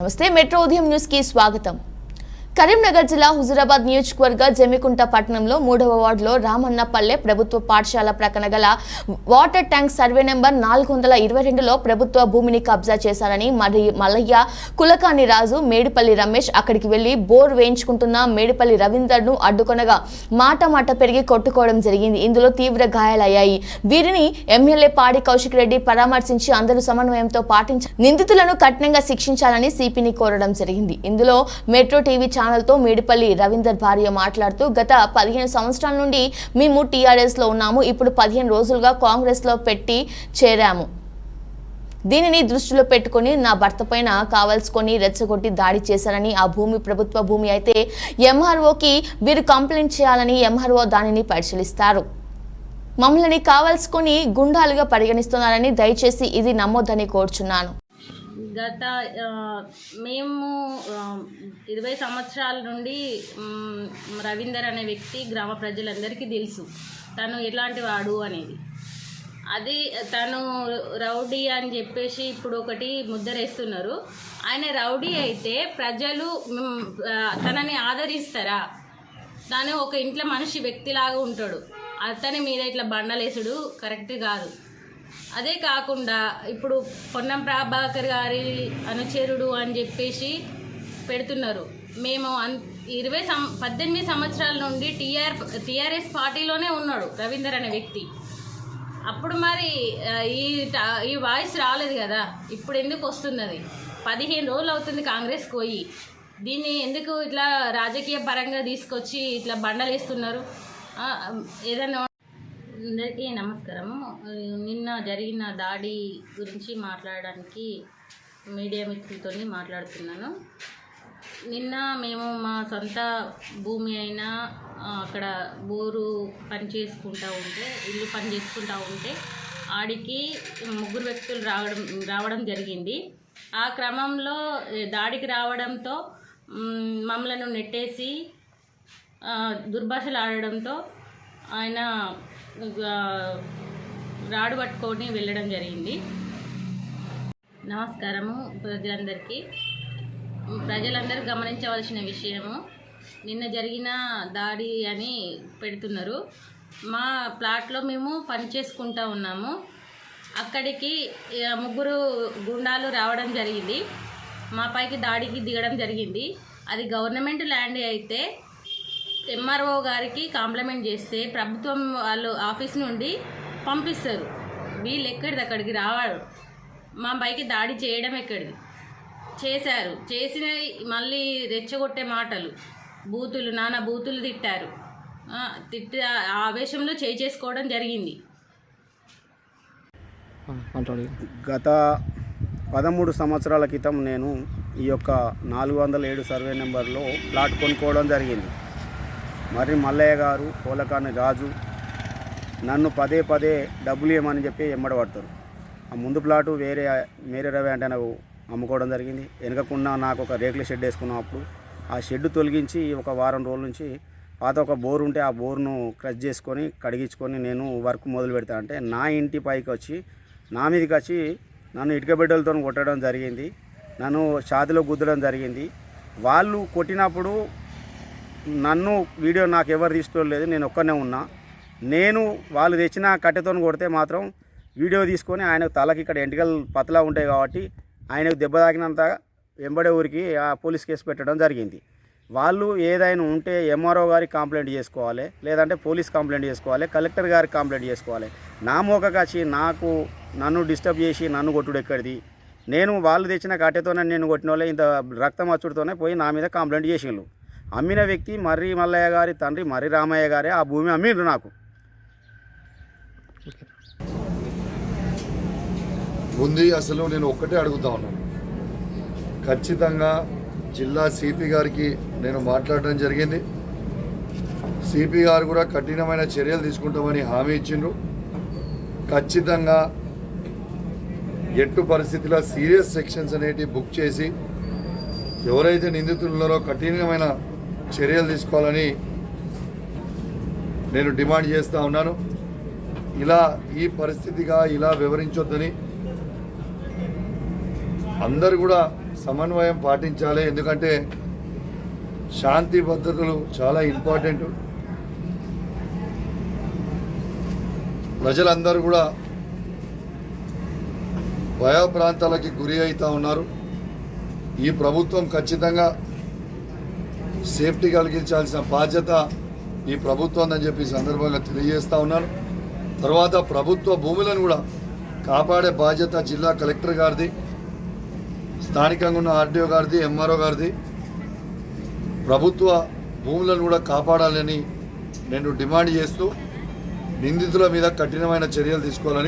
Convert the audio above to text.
నమస్తే మెట్రో ఉదయం న్యూస్ కి స్వాగతం కరీంనగర్ జిల్లా హుజురాబాద్ నియోజకవర్గ జమికుంట పట్టణంలో మూడవ వార్డులో రామన్నపల్లె ప్రభుత్వ పాఠశాల ప్రక్కన గల వాటర్ ట్యాంక్ సర్వే నెంబర్ నాలుగు వందల ఇరవై రెండులో ప్రభుత్వ భూమిని కబ్జా చేశారని మరి మల్లయ్య కులకాని రాజు మేడిపల్లి రమేష్ అక్కడికి వెళ్ళి బోర్ వేయించుకుంటున్న మేడిపల్లి రవీందర్ను అడ్డుకొనగా మాట మాట పెరిగి కొట్టుకోవడం జరిగింది. ఇందులో తీవ్ర గాయాలయ్యాయి. వీరిని ఎమ్మెల్యే పాడి కౌశిక్ రెడ్డి పరామర్శించి అందరూ సమన్వయంతో పాటించి నిందితులను కఠినంగా శిక్షించాలని సిపిని కోరడం జరిగింది. ఇందులో మెట్రో టీవీ ఛానల్ ఛానల్తో మేడిపల్లి రవీందర్ భార్య మాట్లాడుతూ గత పదిహేను సంవత్సరాల నుండి మేము టీఆర్ఎస్లో ఉన్నాము ఇప్పుడు పదిహేను రోజులుగా కాంగ్రెస్లో పెట్టి చేరాము. దీనిని దృష్టిలో పెట్టుకొని నా భర్త పైన కావలసుకొని రెచ్చగొట్టి దాడి చేశారని ఆ భూమి ప్రభుత్వ భూమి అయితే ఎంఆర్ఓకి వీరు కంప్లైంట్ చేయాలని ఎంఆర్ఓ దానిని పరిశీలిస్తారు. మమ్మల్ని కావలసుకొని గుండాలుగా పరిగణిస్తున్నారని దయచేసి ఇది నమ్మొద్దని కోరుచున్నాను. గత మేము ఇరవై సంవత్సరాల నుండి రవీందర్ అనే వ్యక్తి గ్రామ ప్రజలందరికీ తెలుసు. తను ఎలాంటి వాడు అనేది. అది తను రౌడీ అని చెప్పేసి ఇప్పుడు ఒకటి ముద్దరేస్తున్నారు. ఆయన రౌడీ అయితే ప్రజలు తనని ఆదరిస్తారా? తను ఒక ఇంట్లో మనిషి వ్యక్తిలాగా ఉంటాడు. అతని మీద ఇట్లా బండలేసుడు కరెక్ట్ కాదు. అదే కాకుండా ఇప్పుడు పొన్నం ప్రభాకర్ గారి అనుచరుడు అని చెప్పేసి పెడుతున్నారు. మేము అన్ ఇరవై సం పద్దెనిమిది సంవత్సరాల నుండి టీఆర్ టీఆర్ఎస్ పార్టీలోనే ఉన్నాడు రవీందర్ అనే వ్యక్తి. అప్పుడు మరి ఈ ఈ వాయిస్ రాలేదు కదా ఇప్పుడు ఎందుకు వస్తున్నది? పదిహేను రోజులు అవుతుంది కాంగ్రెస్ పోయి. దీన్ని ఎందుకు ఇట్లా రాజకీయ పరంగా తీసుకొచ్చి ఇట్లా బండలేస్తున్నారు? ఏదైనా అందరికీ నమస్కారం నిన్న జరిగిన దాడి గురించి మాట్లాడడానికి మీడియా మిత్రులతో మాట్లాడుతున్నాను. నిన్న మేము మా సొంత భూమి అయినా అక్కడ బోరు పని చేసుకుంటూ ఉంటే ఇల్లు పని చేసుకుంటూ ఉంటే ఆడికి ముగ్గురు వ్యక్తులు రావడం రావడం జరిగింది. ఆ క్రమంలో దాడికి రావడంతో మమ్మలను నెట్టేసి దుర్భాషలు ఆడడంతో ఆయన రాడు పట్టుకొని వెళ్ళడం జరిగింది. నమస్కారము ప్రజలందరికీ. ప్రజలందరూ గమనించవలసిన విషయము నిన్న జరిగిన దాడి అని పెడుతున్నారు. మా ప్లాట్లో మేము పని చేసుకుంటా ఉన్నాము. అక్కడికి ముగ్గురు గుండాలు రావడం జరిగింది. మా పైకి దాడికి దిగడం జరిగింది. అది గవర్నమెంట్ ల్యాండ్ అయితే ఎంఆర్ఓ గారికి కాంప్లిమెంట్ చేస్తే ప్రభుత్వం వాళ్ళు ఆఫీస్ నుండి పంపిస్తారు. వీళ్ళు ఎక్కడిది? అక్కడికి రావాడు మా పైకి దాడి చేయడం ఎక్కడిది? చేశారు. చేసిన మళ్ళీ రెచ్చగొట్టే మాటలు. బూతులు నానా బూతులు తిట్టారు. ఆ, తిట్టి ఆ ఆవేశంలో చేయి చేసుకోవడం జరిగింది. గత పదమూడు సంవత్సరాల క్రితం నేను ఈ యొక్క నాలుగు వందల ఏడు సర్వే నెంబర్లో ప్లాట్ కొనుక్కోవడం జరిగింది. మరి మల్లయ్య గారు పోలకాని రాజు నన్ను పదే పదే డబ్బులు ఇవ్వమని చెప్పి ఎమ్మడబడతారు ఆ ముందు ప్లాటు వేరే మేరే రవి అంటే నాకు అమ్ముకోవడం జరిగింది. వెనకకుండా నాకు ఒక రేకుల షెడ్ వేసుకున్నప్పుడు ఆ షెడ్ తొలగించి ఒక వారం రోజుల నుంచి పాత ఒక బోర్ ఉంటే ఆ బోర్ను క్రష్ చేసుకొని కడిగించుకొని నేను వర్క్ మొదలు పెడతా అంటే నా ఇంటి పైకి వచ్చి నా మీదకి వచ్చి నన్ను ఇటుక బిడ్డలతో కొట్టడం జరిగింది. నన్ను ఛాతిలో గుద్దడం జరిగింది. వాళ్ళు కొట్టినప్పుడు నన్ను వీడియో నాకు ఎవరు తీసుకోలేదు నేను ఒక్కనే ఉన్నా. నేను వాళ్ళు తెచ్చిన కట్టెతో కొడితే మాత్రం వీడియో తీసుకొని ఆయన తలకి ఇక్కడ ఎంటికలు పతలా ఉంటాయి కాబట్టి ఆయనకు దెబ్బ తాకినంత వెంబడే ఊరికి ఆ పోలీస్ కేసు పెట్టడం జరిగింది. వాళ్ళు ఏదైనా ఉంటే ఎంఆర్ఓ గారికి కంప్లైంట్ చేసుకోవాలి లేదంటే పోలీస్ కంప్లైంట్ చేసుకోవాలి కలెక్టర్ గారికి కంప్లైంట్ చేసుకోవాలి. నా మోకకొచ్చి నాకు నన్ను డిస్టర్బ్ చేసి నన్ను కొట్టుడు ఎక్కడిది? నేను వాళ్ళు తెచ్చిన కట్టెతోనే నేను కొట్టిన వాళ్ళే ఇంత రక్తం అచ్చుడుతోనే పోయి నా మీద కంప్లైంట్ చేసిండ్రు అమ్మిన వ్యక్తి మర్రి మల్లయ్య గారి తండ్రి మర్రి రామయ్య గారే ఆ భూమి అమ్మిండ్రు నాకు. ఉంది అసలు నేను ఒక్కటే అడుగుతా ఉన్నాను. ఖచ్చితంగా జిల్లా సిపి గారికి నేను మాట్లాడడం జరిగింది. సిపి గారు కూడా కఠినమైన చర్యలు తీసుకుంటామని హామీ ఇచ్చిండ్రు. ఖచ్చితంగా ఎట్టు పరిస్థితిలో సీరియస్ సెక్షన్స్ అనేటివి బుక్ చేసి ఎవరైతే నిందితులు ఉన్నారో కఠినమైన చర్యలు తీసుకోవాలని నేను డిమాండ్ చేస్తూ ఉన్నాను. ఇలా ఈ పరిస్థితిగా ఇలా వివరించొద్దని అందరు కూడా సమన్వయం పాటించాలి. ఎందుకంటే శాంతి భద్రతలు చాలా ఇంపార్టెంట్. ప్రజలందరూ కూడా భయ ప్రాంతాలకి గురి అవుతూ ఉన్నారు. ఈ ప్రభుత్వం ఖచ్చితంగా సేఫ్టీ కలిగించాల్సిన బాధ్యత ఈ ప్రభుత్వం అని చెప్పి సందర్భంగా తెలియజేస్తూ ఉన్నాను. తర్వాత ప్రభుత్వ భూములను కూడా కాపాడే బాధ్యత జిల్లా కలెక్టర్ గారిది స్థానికంగా ఉన్న ఆర్డీఓ గారిది ఎంఆర్ఓ గారిది. ప్రభుత్వ భూములను కూడా కాపాడాలని నేను డిమాండ్ చేస్తూ నిందితుల మీద కఠినమైన చర్యలు తీసుకోవాలని